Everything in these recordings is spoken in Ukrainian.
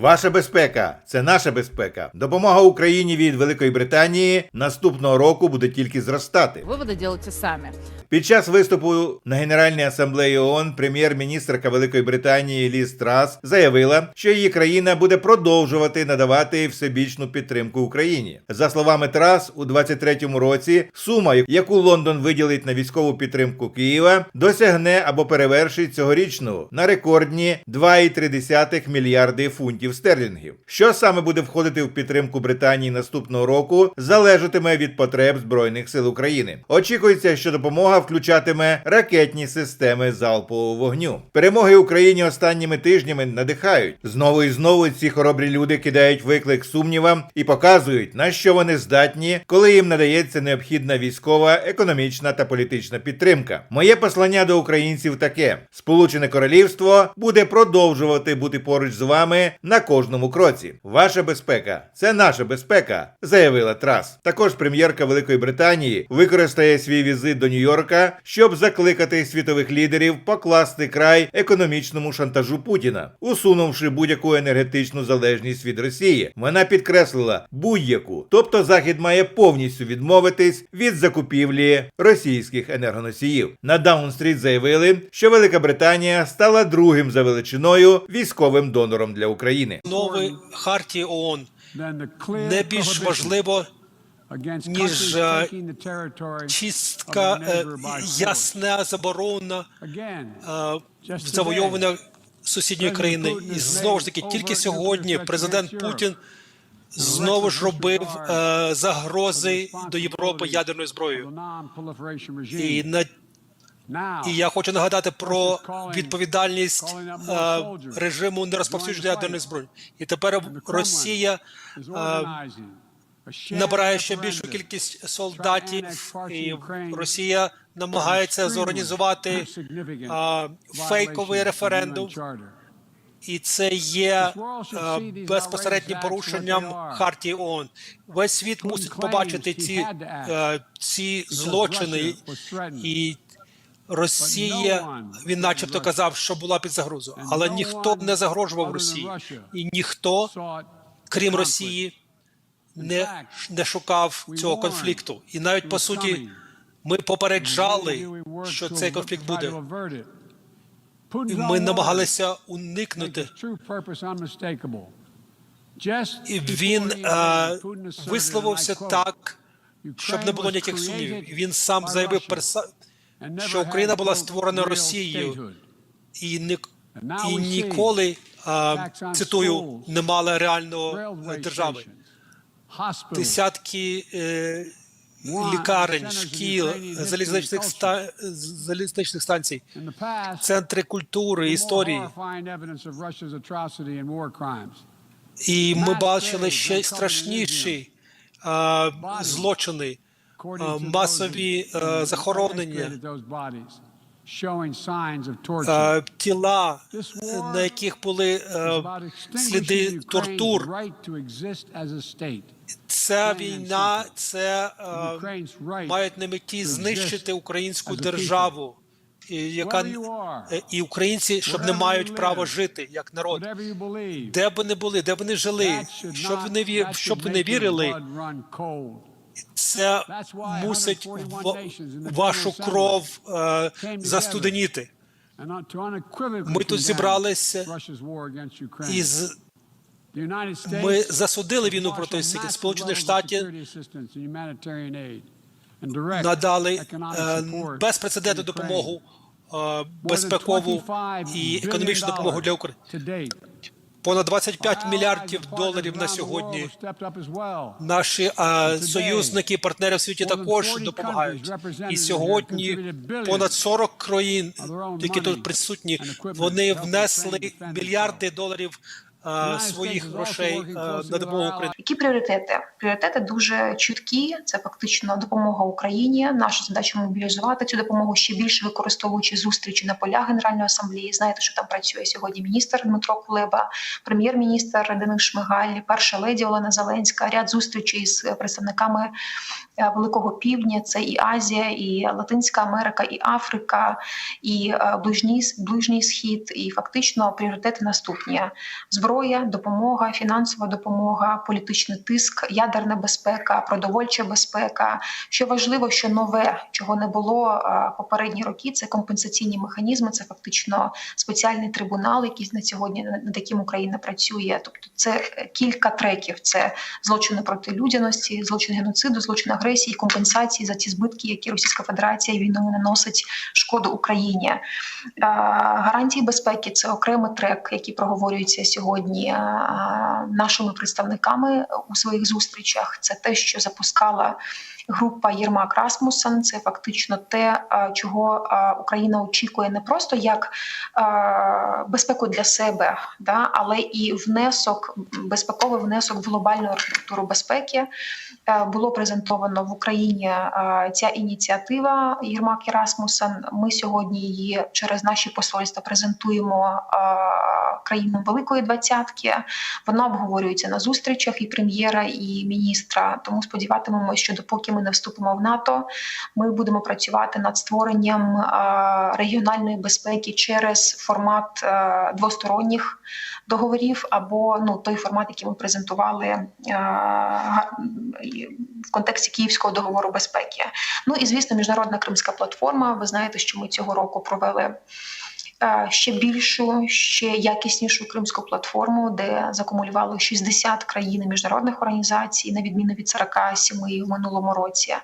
Ваша безпека це наша безпека. Допомога Україні від Великої Британії наступного року буде тільки зростати. Виводи делайте сами. Під час виступу на Генеральній асамблеї ООН прем'єр-міністрка Великої Британії Ліз Трас заявила, що її країна буде продовжувати надавати всебічну підтримку Україні. За словами Трас, у 23-му році сума, яку Лондон виділить на військову підтримку Києва, досягне або перевершить цьогорічну на рекордні 2,3 мільярди фунтів стерлінгів. Що саме буде входити в підтримку Британії наступного року, залежатиме від потреб збройних сил України. Очікується, що допомога включатиме ракетні системи залпового вогню. Перемоги Україні останніми тижнями надихають. Знову і знову ці хоробрі люди кидають виклик сумнівам і показують, на що вони здатні, коли їм надається необхідна військова, економічна та політична підтримка. Моє послання до українців таке: Сполучене Королівство буде продовжувати бути поруч з вами на кожному кроці. Ваша безпека це наша безпека, заявила Трас. Також прем'єрка Великої Британії використає свій візит до Нью-Йорка, щоб закликати світових лідерів покласти край економічному шантажу Путіна, усунувши будь-яку енергетичну залежність від Росії. Вона підкреслила будь-яку, тобто Захід має повністю відмовитись від закупівлі російських енергоносіїв. На Даун-стріт заявили, що Велика Британія стала другим за величиною військовим донором для України. Нової хартії ООН не не більш важливо ніж, е, чистка, е, ясна заборона е, завойовування сусідньої країни. І знову ж таки, тільки сьогодні президент Путін знову ж робив загрози до Європи ядерною зброєю. І на і я хочу нагадати про відповідальність е, режиму нерозповсюдження ядерної зброї. І тепер Росія е, набирає ще більшу кількість солдатів, і Росія намагається зорганізувати е, фейковий референдум, і це є е, безпосереднім порушенням хартії ООН. Весь світ мусить побачити ці, е, ці злочини і. Росія, він начебто казав, що була під загрозою, але ніхто не загрожував Росії, і ніхто, крім Росії, не, не шукав цього конфлікту. І навіть по суті, ми попереджали, що цей конфлікт буде. І ми намагалися уникнути. І він е, висловився так, щоб не було ніяких сумнівів. Він сам заявив що Україна була створена Росією і ні, і ніколи а, цитую не мала реального держави. Десятки е, лікарень, шкіл, залізничних ста, залізничних станцій, центри культури, історії. І ми бачили ще страшніші злочини масові е, захоронення, тіла, на яких були е, сліди тортур. Ця війна це мають на меті знищити українську державу. Яка і українці, щоб не мають права жити як народ, де б не були, де б не жили, щоб вони ві... щоб вони вірили, це мусить вашу кров е, застуденіти. Ми тут зібралися і з ми засудили війну проти. Сполучені Штати надали е, безпрецедентну допомогу е, безпекову і економічну допомогу для України. Понад 25 мільярдів доларів на сьогодні. Наші а, союзники, партнери в світі також допомагають. І сьогодні понад 40 країн, які тут присутні, вони внесли мільярди доларів своїх грошей на допомогу Україні. Які пріоритети? Пріоритети дуже чіткі. Це фактично допомога Україні. Наша задача мобілізувати цю допомогу ще більше використовуючи зустрічі на полях Генеральної асамблеї. Знаєте, що там працює сьогодні міністр Дмитро Кулеба, прем'єр-міністр Денис Шмигаль, перша леді Олена Зеленська. Ряд зустрічей з представниками е, Великого Півдня. Це і Азія, і Латинська Америка, і Африка, і е, ближній ближній схід. І фактично пріоритети наступні зброя, допомога, фінансова допомога, політичний тиск, ядерна безпека, продовольча безпека. Що важливо, що нове, чого не було е, попередні роки, це компенсаційні механізми. Це фактично спеціальний трибунал, який на сьогодні над яким Україна працює. Тобто, це кілька треків: це злочини проти людяності, злочин геноциду, злочин агресії, компенсації за ті збитки, які Російська Федерація війною наносить шкоду Україні. Е, Гарантії безпеки це окремий трек, який проговорюється сьогодні е, нашими представниками у своїх зустрічах. Це те, що запускала група Єрмак Расмусен. Це фактично те, е, чого Україна очікує не просто як безпеку для себе, да, але і внесок, безпековий внесок в глобальну архітектуру безпеки. Було презентовано в Україні е, ця ініціатива Єрмак і Ми сьогодні її через наші посольства презентуємо е, країнам Великої Двадцятки. Вона обговорюється на зустрічах і прем'єра, і міністра. Тому сподіватимемося, що допоки ми не вступимо в НАТО, ми будемо працювати над створенням е, регіональної безпеки через формат двосторонніх договорів або ну той формат, який ми презентували в контексті Київського договору безпеки. Ну і звісно, міжнародна кримська платформа. Ви знаєте, що ми цього року провели. е, Ще більшу, ще якіснішу кримську платформу, де закумулювало 60 країн міжнародних організацій, на відміну від 47 у минулому році.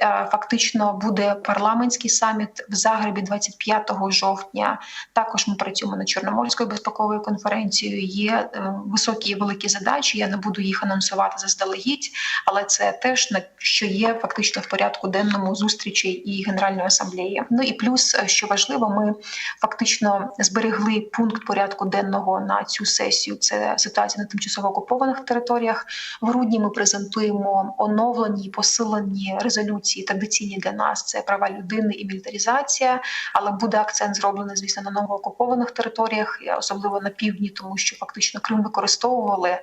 Е, Фактично буде парламентський саміт в Загребі 25 жовтня. Також ми працюємо над Чорноморською безпековою конференцією. Є е, високі і великі задачі. Я не буду їх анонсувати заздалегідь, але це теж на що є фактично в порядку денному зустрічі і Генеральної асамблеї. Ну і плюс, е, що важливо, ми фактично зберегли пункт порядку денного на цю сесію. Це ситуація на тимчасово окупованих територіях. В грудні ми презентуємо оновлені і посилені резолюції традиційні для нас. Це права людини і мілітаризація, але буде акцент зроблений, звісно, на новоокупованих територіях, особливо на півдні, тому що фактично Крим використовували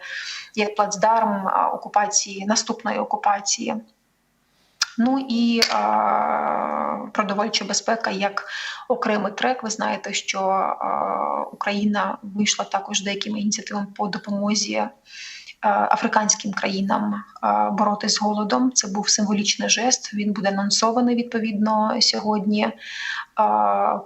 як плацдарм окупації наступної окупації. Ну і е, продовольча безпека як окремий трек. Ви знаєте, що е, Україна вийшла також деякими ініціативами по допомозі африканським країнам е, боротися з голодом. Це був символічний жест. Він буде анонсований відповідно сьогодні, е,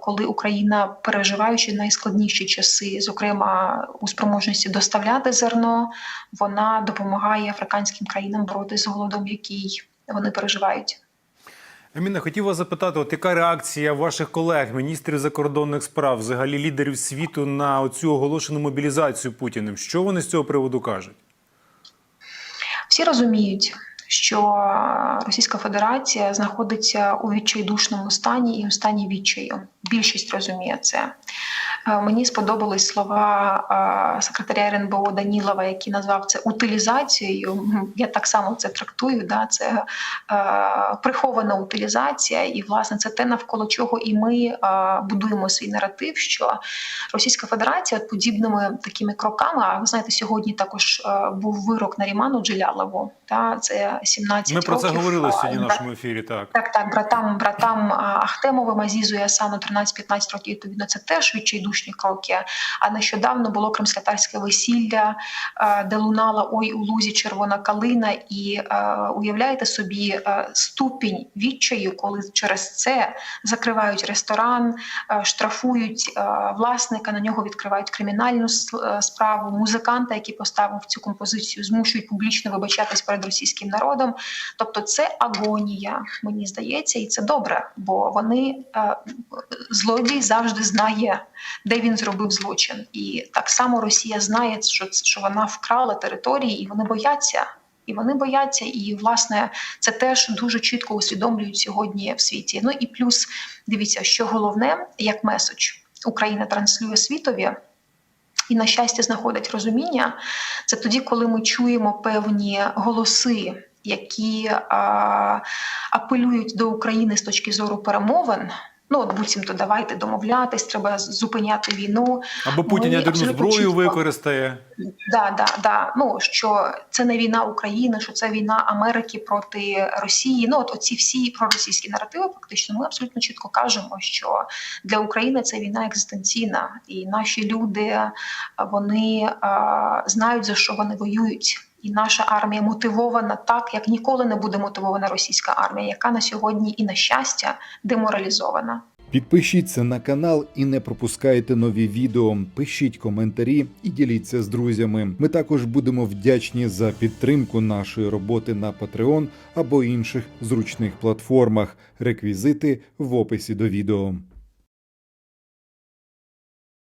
коли Україна, переживаючи найскладніші часи, зокрема у спроможності доставляти зерно, вона допомагає африканським країнам боротися з голодом, який вони переживають. Аміна, хотів вас запитати, от яка реакція ваших колег, міністрів закордонних справ, взагалі лідерів світу на цю оголошену мобілізацію Путіним? Що вони з цього приводу кажуть? Всі розуміють, що Російська Федерація знаходиться у відчайдушному стані і у стані відчаю. Більшість розуміє це. Мені сподобались слова секретаря РНБО Данілова, який назвав це утилізацією. Я так само це трактую. Да? Це е, прихована утилізація, і власне це те, навколо чого і ми будуємо свій наратив, що Російська Федерація подібними такими кроками. А ви знаєте, сьогодні також е, був вирок на Ріману Джилялову. Та це 17 Ми про це говорили сьогодні в нашому ефірі. Так так, так, братам, братам Ахтемовим, Азізу і Асану 13-15 років. Відповідно, це теж відчайдушні кроки. А нещодавно було кримськотарське весілля, де лунала ой у лузі червона калина. І уявляєте собі ступінь відчаю, коли через це закривають ресторан, штрафують власника, на нього відкривають кримінальну е, справу. Музиканта, який поставив цю композицію, змушують публічно вибачатись перед російським народом. Тобто, це агонія, мені здається, і це добре, бо вони е, злодій завжди знає, де він зробив злочин. І так само Росія знає, що, що вона вкрала території, і вони бояться. І вони бояться, і власне це теж дуже чітко усвідомлюють сьогодні в світі. Ну і плюс дивіться, що головне як меседж Україна транслює світові. І на щастя знаходить розуміння. Це тоді, коли ми чуємо певні голоси, які а, апелюють до України з точки зору перемовин. Ну, от буцімто давайте домовлятись, треба зупиняти війну. Або Путін ядерну зброю чітко- використає. Да, да, да. Ну що це не війна України, що це війна Америки проти Росії. Ну от оці всі проросійські наративи, фактично, ми абсолютно чітко кажемо, що для України це війна екзистенційна, і наші люди вони а, знають за що вони воюють. І наша армія мотивована так, як ніколи не буде мотивована російська армія, яка на сьогодні і на щастя деморалізована. Підпишіться на канал і не пропускайте нові відео. Пишіть коментарі і діліться з друзями. Ми також будемо вдячні за підтримку нашої роботи на Patreon або інших зручних платформах. Реквізити в описі до відео.